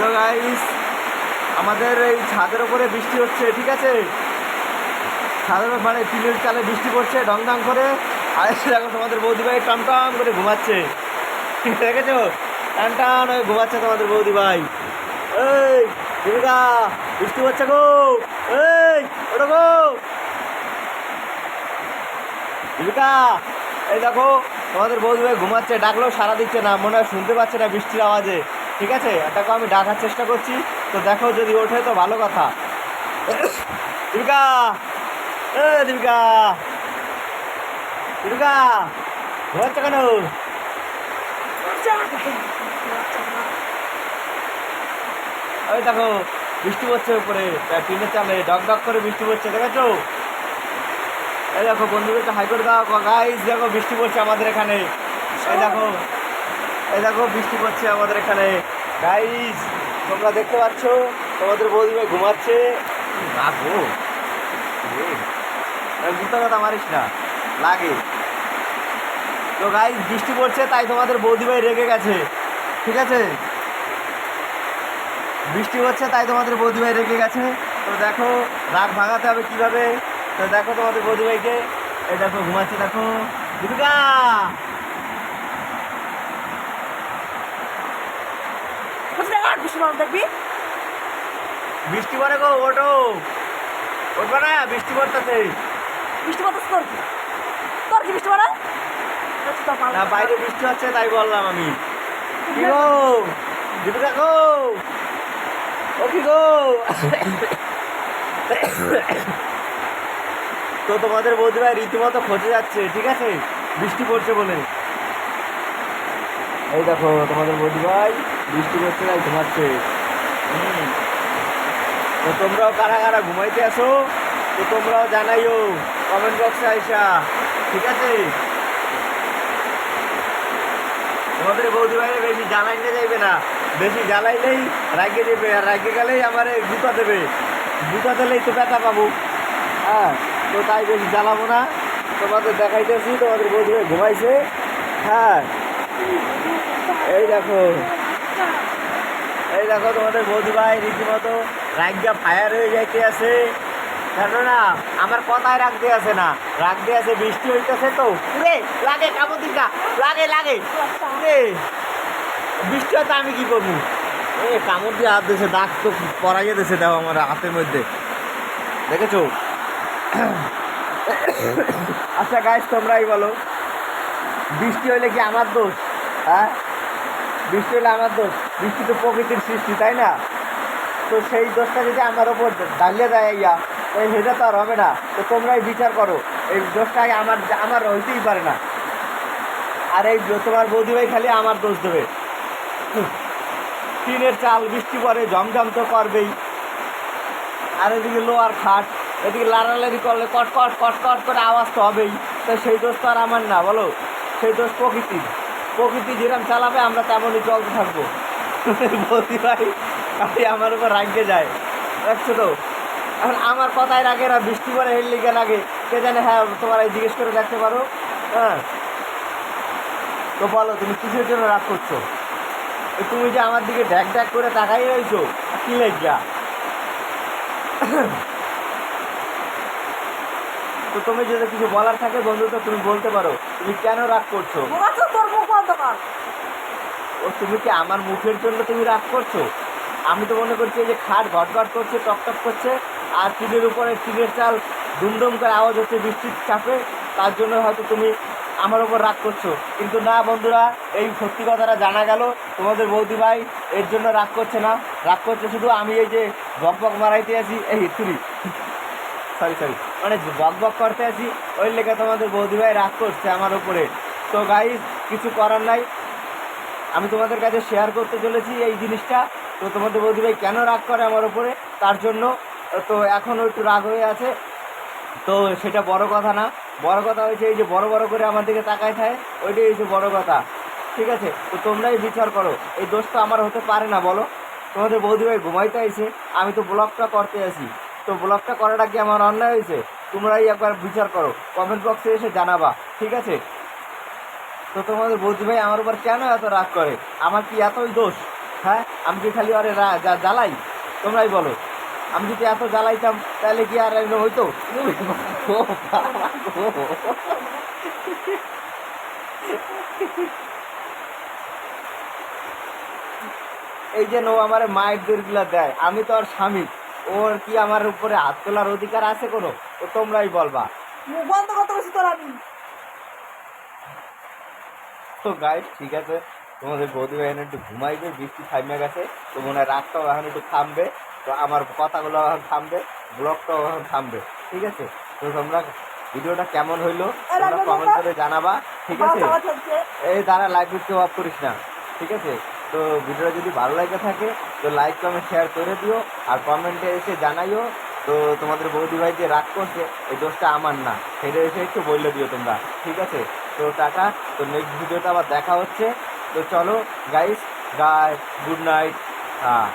Hello guys আমাদের এই ছাদের উপরে বৃষ্টি হচ্ছে, ঠিক আছে? ছাদের মানে টিনের চালে বৃষ্টি পড়ছে ডং ডং করে। আর এসে দেখো তোমাদের বৌদি ভাই টাম টাম করে ঘুমাচ্ছে। দেখেছ? টান টান হয়ে ঘুমাচ্ছে তোমাদের বৌদি ভাই। এই, দীপিকা, বৃষ্টি হচ্ছে গো। এই ওটা গো। দীপিকা, এই দেখো, তোমাদের বৌদি ভাই ঘুমাচ্ছে, ডাকলেও সারা দিচ্ছে না, মনে হয় শুনতে পাচ্ছে না বৃষ্টির আওয়াজে। ঠিক আছে? এটাকে আমি ডাকার চেষ্টা করছি। তো দেখো যদি ওঠে তো ভালো কথা। দীপিকা! এ, দীপিকা! দীপিকা! ঘুমাচ্ছে কেন? ওই দেখো, বৃষ্টি পড়ছে উপরে। টিনের চালে ডক ডক করে বৃষ্টি পড়ছে, দেখেছ? এই দেখো, বন্ধুদেরকে হাই করে দাও। গাইস দেখো, বৃষ্টি পড়ছে আমাদের এখানে। এই দেখো এই দেখো বৃষ্টি পড়ছে আমাদের এখানে। গাইস তোমরা দেখতে পাচ্ছ তোমাদের বৌদি ভাই ঘুমাচ্ছে। দুটো কথা মারিস না লাগে। তো গাইস বৃষ্টি পড়ছে তাই তোমাদের বৌদি ভাই রেগে গেছে। ঠিক আছে? বৃষ্টি হচ্ছে তাই তোমাদের বৌদি ভাই রেগে গেছে। তো দেখো রাগ ভাঙাতে হবে কীভাবে? তো দেখো তোমাদের বৌদি ভাইকে। এই দেখো ঘুমাচ্ছে দেখো। দীপিকা দেখবি। বৃষ্টি পড়ে গো ওটো উঠবে না বৃষ্টি পড়তেছে। বৃষ্টি বাতাস তোর কি? তোর কি বৃষ্টি বাড়া না বাইরে বৃষ্টি হচ্ছে তাই বললাম আমি। কি গো? দীপিকা গো ও কি গো? তো তোমাদের বৌদি ভাই রীতিমতো খোঁজে যাচ্ছে ঠিক আছে? বৃষ্টি পড়ছে বলে। এই দেখো, তোমাদের বৌদি ভাই বৃষ্টি পড়ছে, তাই ঘুমাচ্ছে। তো তোমরাও কারা কারা ঘুমাইতে আসো, তো তোমরাও জানাইও কমেন্ট বক্সে আইসা, ঠিক আছে? তোমাদের বৌদি ভাই বেশি জ্বালাইতে যাইবে না, বেশি জ্বালাইলেই রাগে দেবে, আর রাগে গেলেই আমার জুতা দেবে। জুতা দিলেই তো ব্যথা পাবো। হ্যাঁ তো তাই বেশি জ্বালাবো না। তোমাদের দেখাইতেছি, তোমাদের বৌদি ভাই ঘুমাইছে। হ্যাঁ এই দেখো। এই দেখো তোমাদের বৌদি ভাই, রীতিমতো রাগটা ফায়ার হয়ে যাইতে আছে। কেননা আমার কথায় রাখতে আছে না। রাখতে আছে, বৃষ্টি হইতেছে তো। রে লাগে কাপড় দিকা লাগে লাগে। রে বৃষ্টি হয়তো আমি কি করব? এ, কামড় দিয়ে হাত দিয়েছে, দাগ তো পরা যেতেছে দেখো আমার হাতের মধ্যে। দেখেছ? আচ্ছা গাইস তোমরাই বলো। বৃষ্টি হইলে কি আমার দোষ? হ্যাঁ? বৃষ্টি হলে আমার দোষ। বৃষ্টি তো প্রকৃতির সৃষ্টি, তাই না? তো সেই দোষটা যদি আমার ওপর ডালিয়ে দেয় ইয়া, ওই সেটা তো আর হবে না। তো তোমরাই বিচার করো। এই দোষটা আমার আমার হইতেই পারে না। আর এই তোমার বৌদি ভাই খালি আমার দোষ দেবে। টিনের চাল বৃষ্টি পরে ঝমঝম তো করবেই। আর এদিকে লোয়ার খাট, এদিকে লাড়ালাড়ি করলে কট কট কট কট করে আওয়াজ তো হবেই। তো সেই দোষ তো আর আমার না, বলো? সেই দোষ প্রকৃতির। প্রকৃতি যেরকম চালাবে, আমরা তেমনই চলতে থাকব। বৌদি ভাই খালি আমার উপর রাগে যায়। দেখছ তো এখন আমার কথায় রাগে না, বৃষ্টি পরে হেল লিগে লাগে কে জানে হ্যাঁ তোমার জিজ্ঞেস করে দেখতে পারো। হ্যাঁ। তো বলো, তুমি কিসের জন্য রাগ করছ? তুমি যে আমার দিকে ড্যাক ড্যাক করে তাকাই রয়েছো, কি লেগা তো তুমি যদি কিছু বলার থাকে বন্ধু তো তুমি বলতে পারো, তুমি কেন রাগ করছ? অন্ধকার ও, তুমি কি আমার মুখের জন্য তুমি রাগ করছ? আমি তো মনে করছি যে খাট ঘট ঘট করছে টক টক করছে, আর টিনের উপরে টিনের চাল দুমদুম করে আওয়াজ হচ্ছে বৃষ্টির চাপে, তার জন্য হয়তো তুমি আমার উপর রাগ করছ। কিন্তু না, বন্ধুরা, এই সত্যি কথাটা জানা গেল। তোমাদের বৌদি ভাই এর জন্য রাগ করছে না। রাগ করছে শুধু আমি এই যে বক বক মারাইতে আছি, এই তুলি সরি সরি মানে বক বক করতে আছি, ওই লেগে তোমাদের বৌদি ভাই রাগ করছে আমার উপরে। তো গাইজ কিছু করার নাই। আমি তোমাদের কাছে শেয়ার করতে চলেছি এই জিনিসটা। তো তোমাদের বৌদি ভাই কেন রাগ করে আমার ওপরে তার জন্য, তো এখনও একটু রাগ হয়ে আছে। তো সেটা বড় কথা না। বড় কথা হয়েছে এই যে বড় বড় করে আমার দিকে তাকায় থাকে, ওইটাই হচ্ছে বড় কথা। ঠিক আছে? তো তোমরাই বিচার করো। এই দোষ তো আমার হতে পারে না, বলো। তোমাদের বৌদি ভাই ঘুমাইতে আইছে, আমি তো ব্লগটা করতে আছি। তো ব্লগটা করাটা কি আমার অন্যায় হয়েছে। তোমরাই একবার বিচার করো। কমেন্ট বক্সে এসে জানাবা। ঠিক আছে? তো তোমাদের বৌদি ভাই আমার উপর কেন এত রাগ করে? আমার কি এতই দোষ? হ্যাঁ? আমি কি খালি আরে যা- জ্বালাই? তোমরাই বলো। আমি যদি এত জ্বালাইতাম, তাহলে কি আর হইতো? ও। এই যে নো আমার মায়ের দূরগুলা দেয়, আমি তো আর স্বামী। ওর কি আমার উপরে হাত তোলার অধিকার আছে কোনো? ও তোমরাই বলবা। বন্ধ করতে বলছি তোর আমি। তো গাইড ঠিক আছে? তোমাদের বৌদি এখন একটু ঘুমাইবে বৃষ্টি থামে গেছে তো মনে হয় রাতটাও এখন একটু থামবে। তো আমার কথাগুলো এখন থামবে ব্লগটাও এখন থামবে। ঠিক আছে? তো তোমরা ভিডিওটা কেমন হইল? তোমরা কমেন্ট করে জানাবা ঠিক আছে? এই দাঁড়া লাইক ভিডিও অফ করিস না। ঠিক আছে? তো ভিডিওটা যদি ভালো লাগে থাকে তো লাইক কমেন্ট শেয়ার করে দিও আর কমেন্টে এসে জানাইও। তো তোমাদের বৌদি ভাই যে রাগ করছে এই দোষটা আমার না। সেটা এসে একটু বললে দিও তোমরা। ঠিক আছে? তো টাটা তো নেক্সট ভিডিওতে আবার দেখা হচ্ছে। তো চলো গাইস গাই গুড নাইট হ্যাঁ।